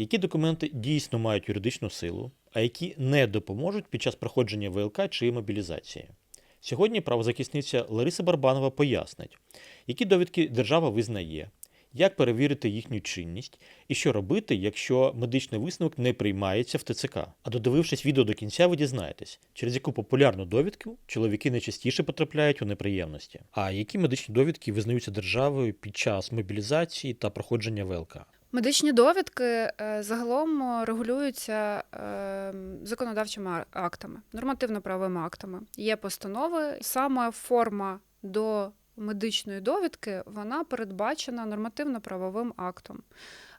Які документи дійсно мають юридичну силу, а які не допоможуть під час проходження ВЛК чи мобілізації? Сьогодні правозахисниця Лариса Барбанова пояснить, які довідки держава визнає, як перевірити їхню чинність і що робити, якщо медичний висновок не приймається в ТЦК. А додивившись відео до кінця, ви дізнаєтесь, через яку популярну довідку чоловіки найчастіше потрапляють у неприємності, а які медичні довідки визнаються державою під час мобілізації та проходження ВЛК. Медичні довідки е, загалом е, регулюються е, законодавчими актами, нормативно-правовими актами. Є постанови, саме форма до медичної довідки вона передбачена нормативно-правовим актом.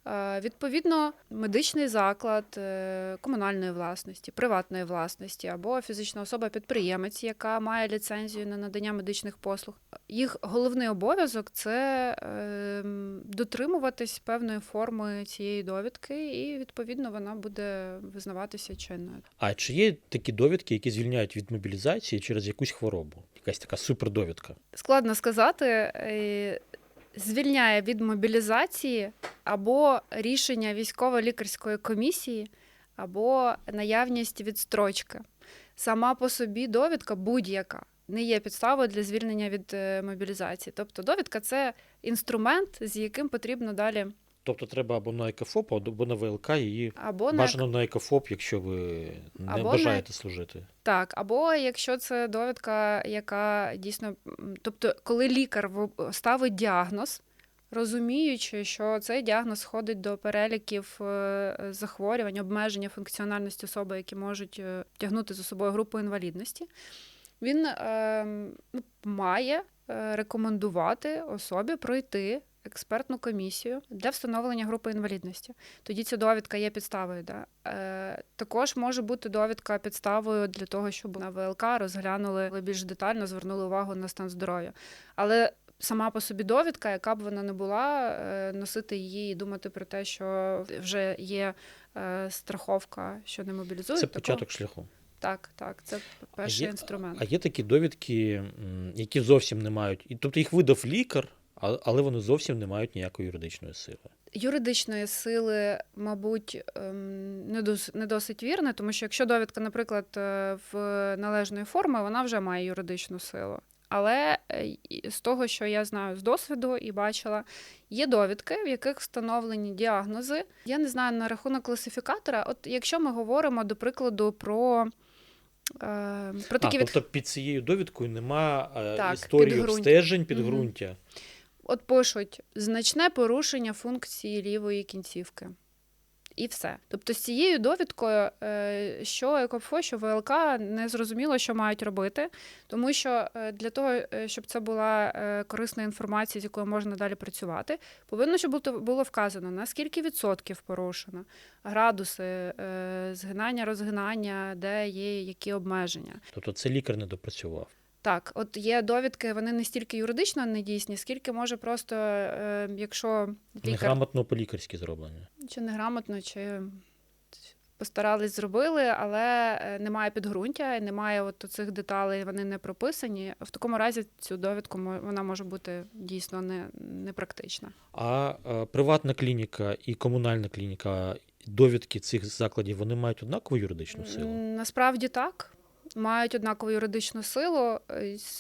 Е, Відповідно, медичний заклад е, комунальної власності, приватної власності або фізична особа-підприємець, яка має ліцензію на надання медичних послуг. Їх головний обов'язок це е, дотримуватись певної форми цієї довідки, і відповідно вона буде визнаватися чинною. А чи є такі довідки, які звільняють від мобілізації через якусь хворобу? Якась така супердовідка. Складно сказати. Звільняє від мобілізації або рішення військово-лікарської комісії, або наявність відстрочки. Сама по собі довідка будь-яка не є підставою для звільнення від е, мобілізації. Тобто довідка це інструмент, з яким потрібно далі Тобто треба або на ЕКФОП, або на ВЛК її або на бажано на ЕКФОП, якщо ви не Або на- бажаєте служити. Так, або якщо це довідка, яка дійсно, тобто, коли лікар ставить діагноз, розуміючи, що цей діагноз входить до переліків е, захворювань, обмеження функціональності особи, які можуть е, тягнути за собою групу інвалідності, він е, ну, має е, рекомендувати особі пройти. Експертну комісію для встановлення групи інвалідності. Тоді ця довідка є підставою. Да? Е, також може бути довідка підставою для того, щоб на ВЛК розглянули більш детально, звернули увагу на стан здоров'я. Але сама по собі довідка, яка б вона не була, е, носити її і думати про те, що вже є е, страховка, що не мобілізують. Це такого- початок шляху. Так, так, це перший є- інструмент. А є такі довідки, які зовсім не мають. і- Тобто їх видав лікар, а- але вони зовсім не мають ніякої юридичної сили. Юридичної сили, мабуть, ем, не дос- не досить вірне, тому що якщо довідка, наприклад, е, в належної форми, вона вже має юридичну силу. Але е, з того, що я знаю з досвіду і бачила, є довідки, в яких встановлені діагнози. Я не знаю на рахунок класифікатора. От якщо ми говоримо, до прикладу, про, е, про такі а, від... тобто під цією довідкою нема Так, історії обстежень підґрунтя. От пишуть значне порушення функції лівої кінцівки. І все. Тобто з цією довідкою, е, що ЕКОФО, що ВЛК не зрозуміло, що мають робити, тому що е, для того, е, щоб це була корисна інформація, з якою можна далі працювати, повинно щоб було вказано, на скільки відсотків порушено, градуси, згинання, розгинання, де є які обмеження. Тобто це лікар не допрацював. Так, от є довідки, вони не стільки юридично недійсні, скільки може просто, е, якщо лікар Неграмотно по-лікарськи зроблені. чи неграмотно, чи постарались зробили, але е, немає підґрунтя, немає от цих деталей, вони не прописані. В такому разі цю довідку вона може бути дійсно не, непрактична. А е, приватна клініка і комунальна клініка, довідки цих закладів, вони мають однакову юридичну силу. Насправді так. Мають однакову юридичну силу.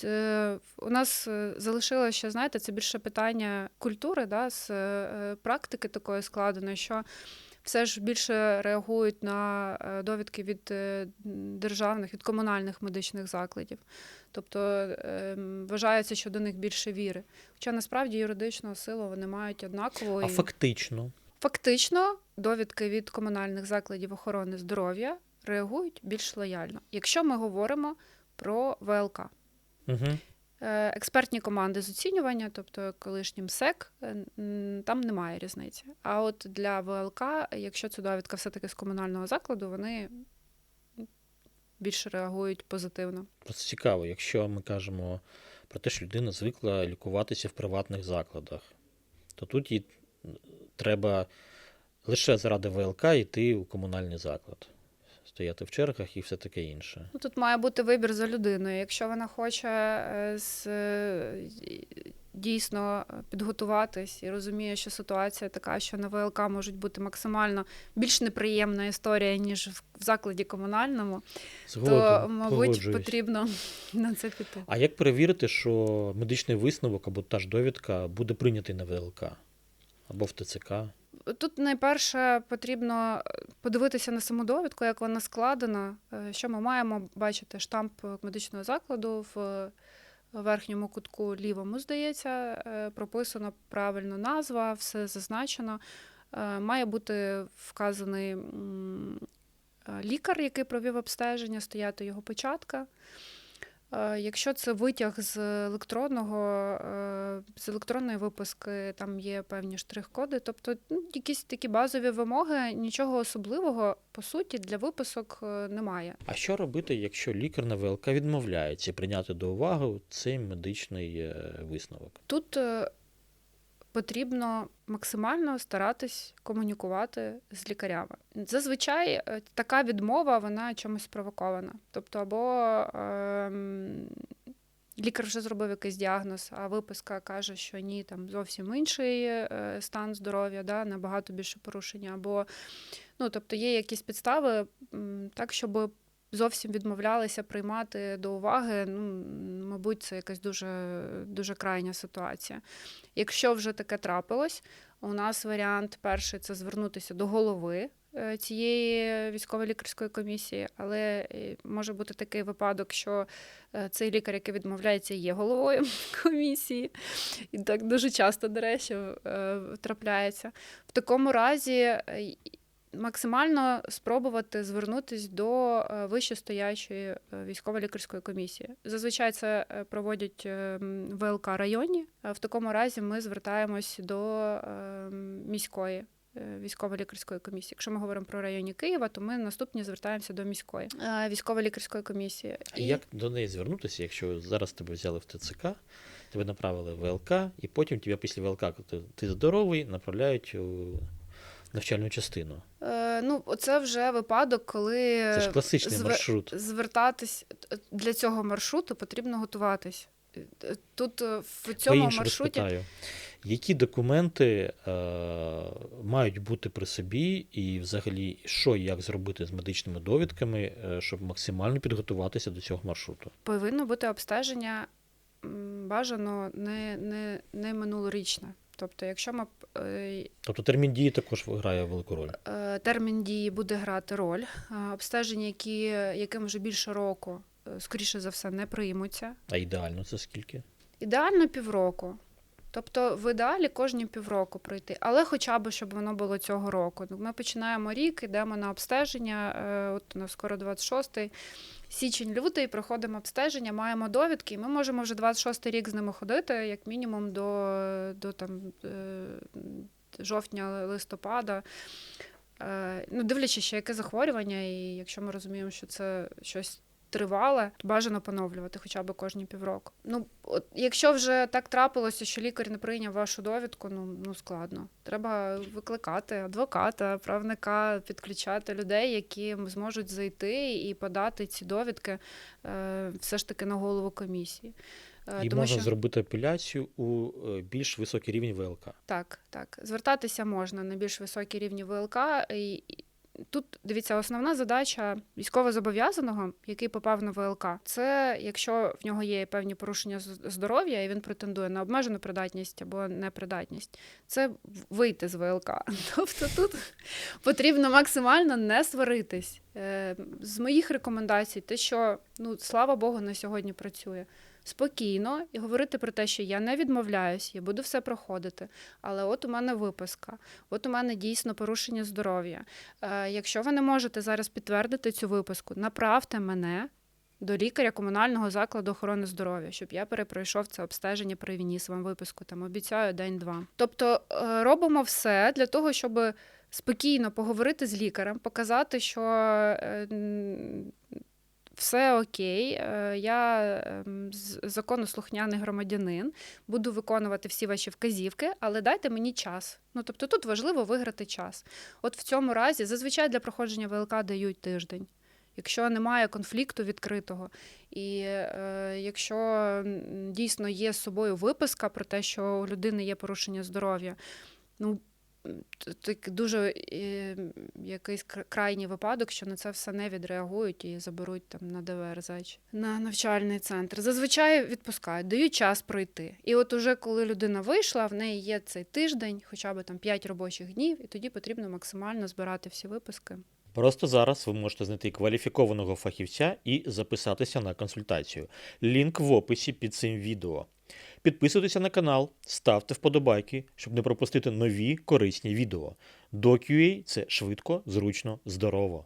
Е, У нас е, залишилося ще, знаєте, це більше питання культури, да, з е, практики такої складеної, що все ж більше реагують на довідки від державних, від комунальних медичних закладів. Тобто е, вважається, що до них більше віри. Хоча насправді юридичну силу вони мають однакову. А фактично, Фактично, довідки від комунальних закладів охорони здоров'я реагують більш лояльно. Якщо ми говоримо про ВЛК, угу. Експертні команди з оцінювання, тобто колишнім СЕК, е, там немає різниці. А от для ВЛК, якщо це довідка все-таки з комунального закладу, вони більше реагують позитивно. просто цікаво, якщо ми кажемо про те, що людина звикла лікуватися в приватних закладах, то тут їй треба лише заради ВЛК йти у комунальний заклад. Стояти в чергах і все таке інше. Ну, Тут має бути вибір за людиною. Якщо вона хоче е, з, е, дійсно підготуватись і розуміє, що ситуація така, що на ВЛК можуть бути максимально більш неприємна історія, ніж в закладі комунальному, Згоден, то, мабуть, потрібно на це піти. А як перевірити, що медичний висновок або та ж довідка буде прийнятий на ВЛК або в ТЦК? Тут найперше потрібно подивитися на саму довідку, як вона складена. Е, Що ми маємо бачити штамп медичного закладу в верхньому кутку лівому, здається, е, прописано правильно назва, все зазначено. Е, Має бути вказаний е, лікар, який провів обстеження, стояти його печатка. Е, Якщо це витяг з електронного, е, з електронної виписки, там є певні штрих-коди, тобто ну, якісь такі базові вимоги, нічого особливого по суті для виписок е, немає. А що робити, якщо лікар на ВЛК відмовляється прийняти до уваги цей медичний висновок? Тут потрібно максимально старатись комунікувати з лікарями. Зазвичай е, така відмова вона чомусь спровокована. Тобто, або ем, лікар вже зробив якийсь діагноз, а виписка каже, що ні, там зовсім інший е, стан здоров'я, да, набагато більше порушення. Або ну, тобто є якісь підстави, так, щоб зовсім відмовлялися приймати до уваги, ну, мабуть, це якась дуже, дуже крайня ситуація. Якщо вже таке трапилось, у нас варіант перший це звернутися до голови е, цієї військово-лікарської комісії, але е, може бути такий випадок, що е, цей лікар, який відмовляється, є головою комісії. І так дуже часто, до речі, трапляється. В такому разі максимально спробувати звернутися до е, вищестоячої е, військово-лікарської комісії. Зазвичай це е, проводять ВЛК районні. А В такому разі ми звертаємось до міської. Військово-лікарської комісії. Якщо ми говоримо про районі Києва, то ми наступні звертаємося до міської військово-лікарської комісії. А як до неї звернутися, якщо зараз тебе взяли в ТЦК, тебе направили в ВЛК, і потім тебе після ВЛК, коли ти здоровий, направляють у навчальну частину? Е, ну, це вже випадок, коли Це ж класичний зве- маршрут. звертатись для цього маршруту потрібно готуватись. Е, Тут е, в цьому По-іншому маршруті спитаю. Які документи е, мають бути при собі, і взагалі, що і як зробити з медичними довідками, е, щоб максимально підготуватися до цього маршруту? повинно бути обстеження бажано не, не, не минулорічне. Тобто, якщо ми е, Тобто термін дії також грає велику роль. е, термін дії буде грати роль, е, обстеження, які, яким вже більше року, скоріше за все, не приймуться. А ідеально це скільки? Ідеально півроку. Тобто в ідеалі кожні півроку пройти, але хоча б щоб воно було цього року. Ми починаємо рік, йдемо на обстеження. е, От у скоро 26-й, січень, лютий, проходимо обстеження, маємо довідки, і ми можемо вже 26-й рік з ними ходити, як мінімум до, до там, е, жовтня, листопада. Е, Ну, дивлячись, ще яке захворювання, і якщо ми розуміємо, що це щось тривале, то бажано поновлювати хоча б кожні півроку. Ну, от, якщо вже так трапилося, що лікар не прийняв вашу довідку, ну, ну складно. Треба викликати адвоката, правника, підключати людей, які зможуть зайти і подати ці довідки е, все ж таки на голову комісії. Е, І можна зробити апеляцію у е, більш високий рівень ВЛК. Так, так. Звертатися можна на більш високі рівні ВЛК. І тут дивіться, основна задача військовозобов'язаного, який попав на ВЛК, це якщо в нього є певні порушення здоров'я, і він претендує на обмежену придатність або непридатність, це вийти з ВЛК. Тобто тут потрібно максимально не сваритись. Е, З моїх рекомендацій, те, що ну слава Богу, на сьогодні працює. Спокійно і говорити про те, що я не відмовляюсь, я буду все проходити. Але от у мене виписка, от у мене дійсно порушення здоров'я. Е, якщо ви не можете зараз підтвердити цю виписку, направте мене до лікаря комунального закладу охорони здоров'я, щоб я перепройшов це обстеження, привініс вам виписку. Там обіцяю день-два. Тобто е, робимо все для того, щоб спокійно поговорити з лікарем, показати, що. Все окей, е, я ем, законослухняний громадянин, буду виконувати всі ваші вказівки, але дайте мені час. Ну тобто тут важливо виграти час. От в цьому разі зазвичай для проходження ВЛК дають тиждень. якщо немає конфлікту відкритого, і е, якщо дійсно є з собою виписка про те, що у людини є порушення здоров'я, ну так дуже е, якийсь крайній випадок, що на це все не відреагують і заберуть там на ДВРЗ на навчальний центр. Зазвичай відпускають, дають час пройти. І от уже коли людина вийшла, в неї є цей тиждень, хоча б там 5 робочих днів, і тоді потрібно максимально збирати всі виписки. Просто зараз ви можете знайти кваліфікованого фахівця і записатися на консультацію. Лінк в описі під цим відео. Підписуйтеся на канал, ставте вподобайки, щоб не пропустити нові корисні відео. DocUA – це швидко, зручно, здорово.